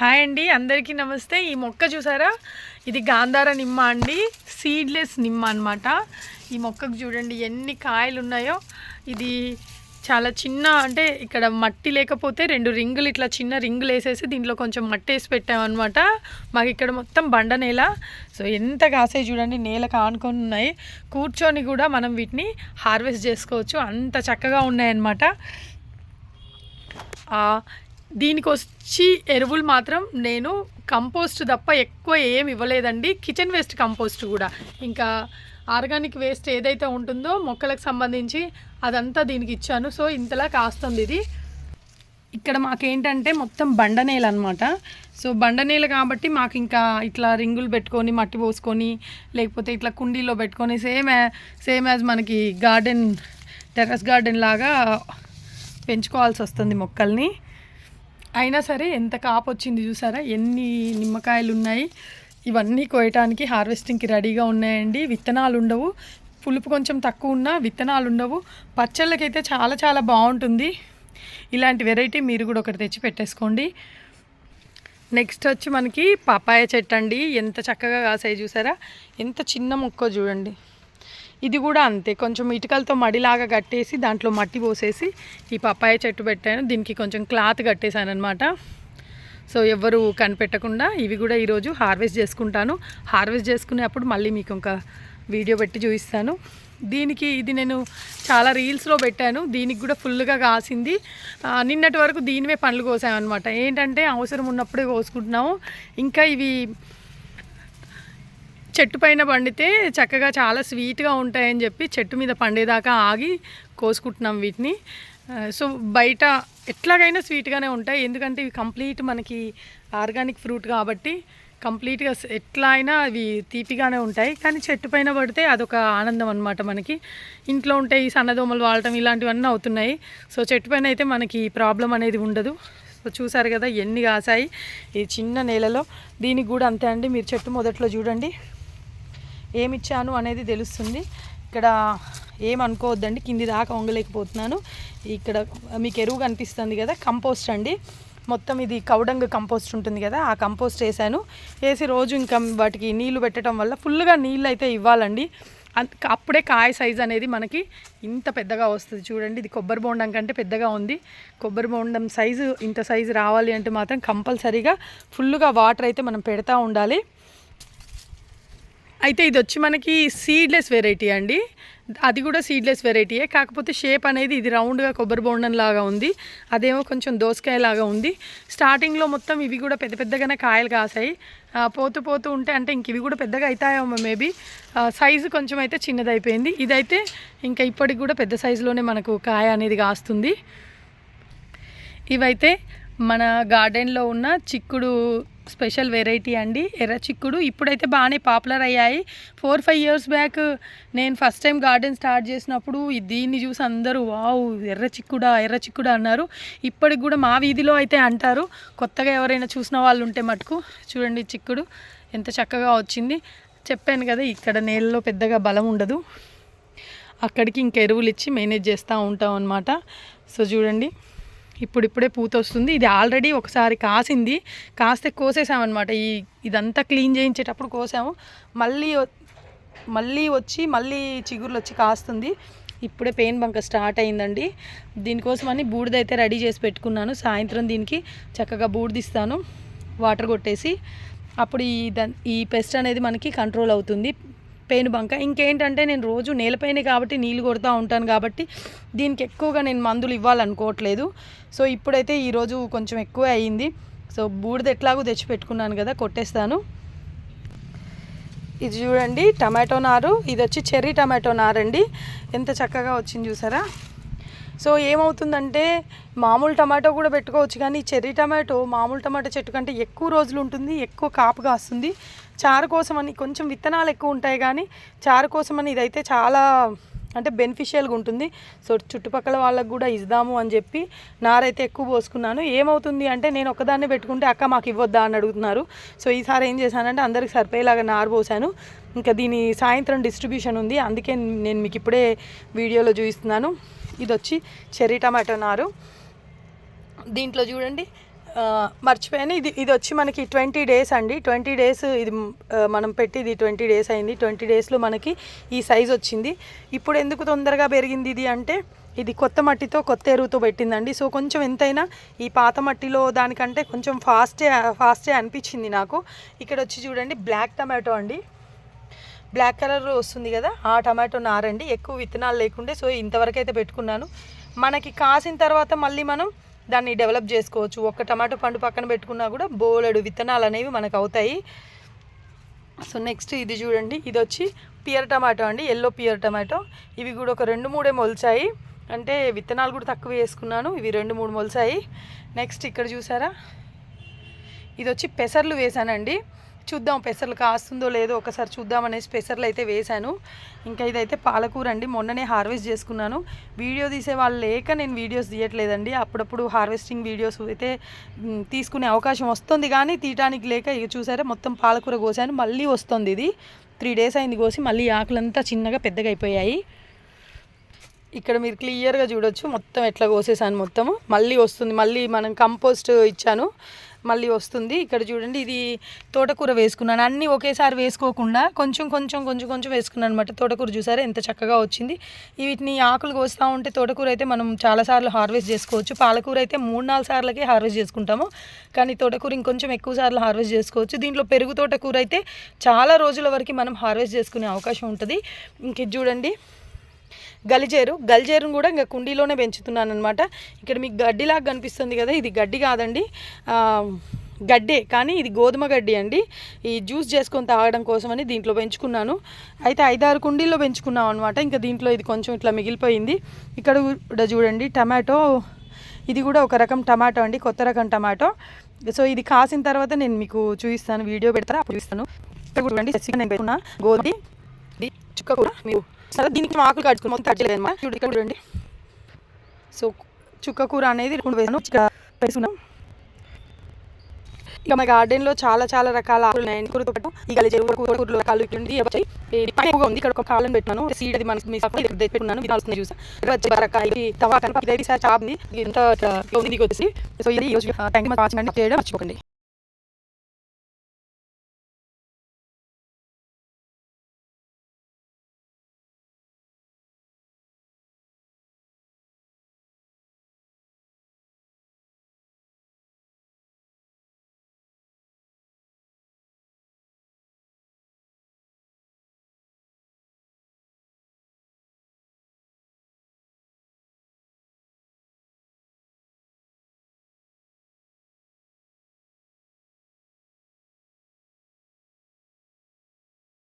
Hi అండి అందరికీ నమస్తే. ఈ మొక్క చూసారా? ఇది గాంధార నిమ్మ అండి సీడ్లెస్ నిమ్మ అనమాట ఈ మొక్కకు చూడండి ఎన్ని కాయలు ఉన్నాయో ఇది చాలా చిన్న అంటే ఇక్కడ మట్టి లేకపోతే రెండు రింగులు ఇట్లా చిన్న రింగులు వేసేసి దీంట్లో కొంచెం మట్టి వేసి పెట్టామన్నమాట. మాకు ఇక్కడ మొత్తం బండ నేల. సో ఎంత కాసే చూడండి నేలకు ఆనుకొని ఉన్నాయి. కూర్చొని కూడా మనం వీటిని హార్వెస్ట్ చేసుకోవచ్చు. అంత చక్కగా ఉన్నాయన్నమాట. దీనికి వచ్చి ఎరువులు మాత్రం నేను కంపోస్ట్ తప్ప ఎక్కువ ఏం ఇవ్వలేదండి. కిచెన్ వేస్ట్ కంపోస్ట్ కూడా. ఇంకా ఆర్గానిక్ వేస్ట్ ఏదైతే ఉంటుందో మొక్కలకు సంబంధించి అదంతా దీనికి ఇచ్చాను. సో ఇంతలా కాస్తుంది ఇది. ఇక్కడ మాకేంటంటే మొత్తం బండ నేల అనమాట సో బండ నేల కాబట్టి మాకు ఇంకా ఇట్లా రింగులు పెట్టుకొని మట్టి పోసుకొని లేకపోతే ఇట్లా కుండీలో పెట్టుకొని సేమ్ సేమ్ యాజ్ మనకి గార్డెన్ టెర్రస్ గార్డెన్ లాగా పెంచుకోవాల్సి వస్తుంది మొక్కల్ని. అయినా సరే ఎంత కాపు వచ్చింది చూసారా? ఎన్ని నిమ్మకాయలు ఉన్నాయి? ఇవన్నీ కోయటానికి హార్వెస్టింగ్కి రెడీగా ఉన్నాయండి. విత్తనాలు ఉండవు. పులుపు కొంచెం తక్కువ ఉన్నా విత్తనాలు ఉండవు. పచ్చళ్ళకైతే చాలా చాలా బాగుంటుంది. ఇలాంటి వెరైటీ మీరు కూడా ఒకటి తెచ్చి పెట్టేసుకోండి. నెక్స్ట్ వచ్చి మనకి పపాయ చెట్టు అండి. ఎంత చక్కగా కాసాయి చూసారా? ఎంత చిన్న మొక్క చూడండి. ఇది కూడా అంతే. కొంచెం ఇటుకలతో మడిలాగా కట్టేసి దాంట్లో మట్టి పోసేసి ఈ పప్పాయ చెట్టు పెట్టాను. దీనికి కొంచెం క్లాత్ కట్టేశాను అనమాట సో ఎవరు కనిపెట్టకుండా ఇవి కూడా ఈరోజు హార్వెస్ట్ చేసుకుంటాను. హార్వెస్ట్ చేసుకునేప్పుడు మళ్ళీ మీకు ఇంకా వీడియో పెట్టి చూపిస్తాను. దీనికి ఇది నేను చాలా రీల్స్లో పెట్టాను. దీనికి కూడా ఫుల్గా కాసింది. నిన్నటి వరకు దీనివే పండ్లు కోసామన్నమాట. ఏంటంటే అవసరం ఉన్నప్పుడే కోసుకుంటున్నాము. ఇంకా ఇవి చెట్టు పైన పండితే చక్కగా చాలా స్వీట్గా ఉంటాయని చెప్పి చెట్టు మీద పండేదాకా ఆగి కోసుకుంటున్నాం వీటిని. సో బయట ఎట్లాగైనా స్వీట్గానే ఉంటాయి. ఎందుకంటే ఇవి కంప్లీట్ మనకి ఆర్గానిక్ ఫ్రూట్ కాబట్టి కంప్లీట్గా ఎట్లా అయినా అవి తీపిగానే ఉంటాయి. కానీ చెట్టు పైన పడితే అదొక ఆనందం అనమాట మనకి. ఇంట్లో ఉంటే ఈ సన్నదోమలు వాడటం ఇలాంటివన్నీ అవుతున్నాయి. సో చెట్టు పైన అయితే మనకి ప్రాబ్లం అనేది ఉండదు. సో చూసారు కదా ఎన్ని కాసాయి ఈ చిన్న నేలలో. దీనికి కూడా అంతే అండి. మీరు చెట్టు మొదట్లో చూడండి. ఏమి ఇచ్చాను అనేది తెలుస్తుంది. ఇక్కడ ఏమనుకోవద్దండి కింది దాకా వంగలేకపోతున్నాను. ఇక్కడ మీకు ఎరువు కనిపిస్తుంది కదా కంపోస్ట్ అండి. మొత్తం ఇది కౌడంగ్ కంపోస్ట్ ఉంటుంది కదా ఆ కంపోస్ట్ వేసాను వేసి రోజు ఇంకా వాటికి నీళ్ళు పెట్టడం వల్ల ఫుల్గా నీళ్ళు అయితే ఇవ్వాలండి. అంత అప్పుడే కాయ సైజ్ అనేది మనకి ఇంత పెద్దగా వస్తుంది. చూడండి ఇది కొబ్బరి బోండం కంటే పెద్దగా ఉంది. కొబ్బరి బోండం సైజు ఇంత సైజు రావాలి అంటే మాత్రం కంపల్సరీగా ఫుల్గా వాటర్ అయితే మనం పెడతా ఉండాలి. అయితే ఇది వచ్చి మనకి సీడ్లెస్ వెరైటీ అండి. అది కూడా సీడ్లెస్ వెరైటీయే కాకపోతే షేప్ అనేది ఇది రౌండ్గా కొబ్బరి బోండం లాగా ఉంది. అదేమో కొంచెం దోసకాయ లాగా ఉంది. స్టార్టింగ్లో మొత్తం ఇవి కూడా పెద్ద పెద్దగానే కాయలు కాసాయి. పోతూ పోతూ ఉంటే అంటే ఇంక ఇవి కూడా పెద్దగా అవుతాయేమో మేబీ. సైజు కొంచెం అయితే చిన్నదైపోయింది. ఇదైతే ఇంకా ఇప్పటికి కూడా పెద్ద సైజులోనే మనకు కాయ అనేది కాస్తుంది. ఇవైతే మన గార్డెన్లో ఉన్న చిక్కుడు స్పెషల్ వెరైటీ అండి ఎర్ర చిక్కుడు ఇప్పుడైతే బాగానే పాపులర్ అయ్యాయి. ఫోర్ ఫైవ్ ఇయర్స్ బ్యాక్ నేను ఫస్ట్ టైం గార్డెన్ స్టార్ట్ చేసినప్పుడు దీన్ని చూసి అందరూ వావ్ ఎర్ర చిక్కుడా ఎర్ర చిక్కుడా అన్నారు. ఇప్పటికి కూడా మా వీధిలో అయితే అంటారు. కొత్తగా ఎవరైనా చూసిన వాళ్ళు ఉంటే మటుకు చూడండి చిక్కుడు ఎంత చక్కగా వచ్చింది. చెప్పాను కదా ఇక్కడ నేలలో పెద్దగా బలం ఉండదు. అక్కడికి ఇంక ఎరువులు ఇచ్చి మేనేజ్ చేస్తూ ఉంటాం అనమాట సో చూడండి. ఇప్పుడిప్పుడే పూత వస్తుంది. ఇది ఆల్రెడీ ఒకసారి కాసింది. కాస్తే కోసేసామన్నమాట. ఈ ఇదంతా క్లీన్ చేయించేటప్పుడు కోసాము. మళ్ళీ మళ్ళీ వచ్చి మళ్ళీ చిగుర్లు వచ్చి కాస్తుంది. ఇప్పుడే పెయిన్ బంక స్టార్ట్ అయిందండి. దీనికోసమని అయితే రెడీ చేసి పెట్టుకున్నాను. సాయంత్రం దీనికి చక్కగా బూడిదిస్తాను. వాటర్ కొట్టేసి. అప్పుడు ఈ దన్ ఈ పెస్ట్ అనేది మనకి కంట్రోల్ అవుతుంది. పేను బంక. ఇంకేంటంటే నేను రోజు నేలపైనే కాబట్టి నీళ్ళు కొడుతూ ఉంటాను కాబట్టి దీనికి ఎక్కువగా నేను మందులు ఇవ్వాలనుకోవట్లేదు. సో ఇప్పుడైతే ఈరోజు కొంచెం ఎక్కువ అయ్యింది. సో బూడిద ఎట్లాగో తెచ్చి పెట్టుకున్నాను కదా కొట్టేస్తాను. ఇది చూడండి టమాటో నారు. ఇది వచ్చి చెర్రీ టమాటో నారండి. ఎంత చక్కగా వచ్చింది చూసారా? సో ఏమవుతుందంటే మామూలు టమాటో కూడా పెట్టుకోవచ్చు కానీ చెర్రీ టమాటో మామూలు టమాటో చెట్టు కంటే ఎక్కువ రోజులు ఉంటుంది ఎక్కువ కాపుగా వస్తుంది చారు కోసం అని కొంచెం విత్తనాలు ఎక్కువ ఉంటాయి కానీ చారు కోసం అని ఇదైతే చాలా అంటే బెనిఫిషియల్గా ఉంటుంది. సో చుట్టుపక్కల వాళ్ళకు కూడా ఇద్దాము అని చెప్పి నారైతే ఎక్కువ పోసుకున్నాను. ఏమవుతుంది అంటే నేను ఒకదాన్నే పెట్టుకుంటే అక్క మాకు ఇవ్వద్దా అని అడుగుతున్నారు. సో ఈసారి ఏం చేశానంటే అందరికి సరిపోయేలాగా నారు పోసాను. ఇంకా దీని సాయంత్రం డిస్ట్రిబ్యూషన్ ఉంది. అందుకే నేను మీకు ఇప్పుడే వీడియోలో చూపిస్తున్నాను. ఇది వచ్చి చెర్రీ టమాటో నారు. దీంట్లో చూడండి మర్చిపోయాను. ఇది ఇది వచ్చి మనకి ట్వంటీ డేస్ అండి. ట్వంటీ డేస్ ఇది మనం పెట్టి ఇది ట్వంటీ డేస్ అయింది. ట్వంటీ డేస్లో మనకి ఈ సైజ్ వచ్చింది. ఇప్పుడు ఎందుకు తొందరగా పెరిగింది ఇది అంటే ఇది కొత్త మట్టితో కొత్త ఎరువుతో పెట్టిందండి. సో కొంచెం ఎంతైనా ఈ పాత మట్టిలో దానికంటే కొంచెం ఫాస్టే ఫాస్టే అనిపించింది నాకు. ఇక్కడ వచ్చి చూడండి బ్లాక్ టమాటో అండి. బ్లాక్ కలర్ వస్తుంది కదా ఆ టమాటో నారండి. ఎక్కువ విత్తనాలు లేకుండే సో ఇంతవరకు అయితే పెట్టుకున్నాను. మనకి కాసిన తర్వాత మళ్ళీ మనం దాన్ని డెవలప్ చేసుకోవచ్చు. ఒక్క టమాటో పండు పక్కన పెట్టుకున్నా కూడా బోలెడు విత్తనాలు అనేవి మనకు అవుతాయి. సో నెక్స్ట్ ఇది చూడండి. ఇది వచ్చి పియర్ టమాటో అండి ఎల్లో పియర్ టమాటో. ఇవి కూడా ఒక రెండు మూడే మొలిచాయి. అంటే విత్తనాలు కూడా తక్కువ వేసుకున్నాను ఇవి రెండు మూడు మొలిచాయి. నెక్స్ట్ ఇక్కడ చూసారా? ఇది వచ్చి పెసర్లు వేసానండి. చూద్దాం పెసర్లు కాస్తుందో లేదో ఒకసారి చూద్దాం అనేసి పెసర్లు అయితే వేశాను. ఇంకా ఇదైతే పాలకూర అండి. మొన్ననే హార్వెస్ట్ చేసుకున్నాను. వీడియో తీసే వాళ్ళు లేక నేను వీడియోస్ తీయట్లేదండి. అప్పుడప్పుడు హార్వెస్టింగ్ వీడియోస్ అయితే తీసుకునే అవకాశం వస్తుంది కానీ తీయటానికి లేక ఇక చూసారా మొత్తం పాలకూర కోసాను. మళ్ళీ వస్తుంది ఇది. త్రీ డేస్ అయింది కోసి మళ్ళీ ఆకులంతా చిన్నగా పెద్దగా అయిపోయాయి. ఇక్కడ మీరు క్లియర్గా చూడొచ్చు మొత్తం ఎట్లా కోసేసాను మొత్తము. మళ్ళీ వస్తుంది. మళ్ళీ మనం కంపోస్ట్ ఇచ్చాను. మళ్ళీ వస్తుంది. ఇక్కడ చూడండి ఇది తోటకూర వేసుకున్నాను. అన్నీ ఒకేసారి వేసుకోకుండా కొంచెం కొంచెం కొంచెం కొంచెం వేసుకున్నాను అనమాట తోటకూర చూసారా? ఎంత చక్కగా వచ్చింది. వీటిని ఆకులు కోస్తూ ఉంటే తోటకూర అయితే మనం చాలాసార్లు హార్వెస్ట్ చేసుకోవచ్చు. పాలకూర అయితే మూడు నాలుగు సార్లకే హార్వెస్ట్ చేసుకుంటాము. కానీ తోటకూర ఇంకొంచెం ఎక్కువ సార్లు హార్వెస్ట్ చేసుకోవచ్చు. దీంట్లో పెరుగు తోటకూర అయితే చాలా రోజుల వరకు మనం హార్వెస్ట్ చేసుకునే అవకాశం ఉంటుంది. ఇంక చూడండి. గలిజేరు. గలిజేరును కూడా ఇంకా కుండీలోనే పెంచుతున్నాను అనమాట ఇక్కడ మీకు గడ్డిలాగా కనిపిస్తుంది కదా ఇది గడ్డి కాదండి. గడ్డే కానీ ఇది గోధుమ గడ్డి అండి. ఈ జ్యూస్ చేసుకొని తాగడం కోసమని దీంట్లో పెంచుకున్నాను. అయితే ఐదారు కుండీల్లో పెంచుకున్నాం అనమాట ఇంకా దీంట్లో ఇది కొంచెం ఇట్లా మిగిలిపోయింది. ఇక్కడ కూడా చూడండి టమాటో. ఇది కూడా ఒక రకం టమాటో అండి కొత్త రకం టమాటో. సో ఇది కాసిన తర్వాత నేను మీకు చూపిస్తాను వీడియో పెడతాను చూపిస్తాను. ఇక్కడ చూడండి నేను పెట్టుకున్న గోధుమ చుక్క కూడా మీరు సరే దీనికి ఆకులు కడుచుకుని మొత్తం కట్ చేయలేదమ్మా చూడు ఇక్కడ చూడండి. సో చుక్క కూర అనేది రెండు వేసాను ఇక్కడ వేసుకున్నాం. ఇక మా గార్డెన్లో చాలా చాలా రకాల ఆకులు ఉన్నాయి. కూరతో పాటు ఈ గలి చెరువు కూర కూరలు రకాలు ఇక్కడ వచ్చాయి పైన ఎక్కువగా ఉంది. ఇక్కడ ఒక కాలం పెట్టాను. సీడ్ అది మనకి మిస్ అప్పుడు ఇక్కడ పెట్టుకున్నాను విధాలు వస్తున్నాయి చూసా. ఇక్కడ వచ్చే బరకాయ ఇది తవా కనుక ఇది సార్ చాప్ ఉంది ఇది ఉంది. వచ్చేసి సో ఇది ఈరోజు థ్యాంక్ యూ మచ్ వాచింగ్ చేయడం మర్చిపోకండి.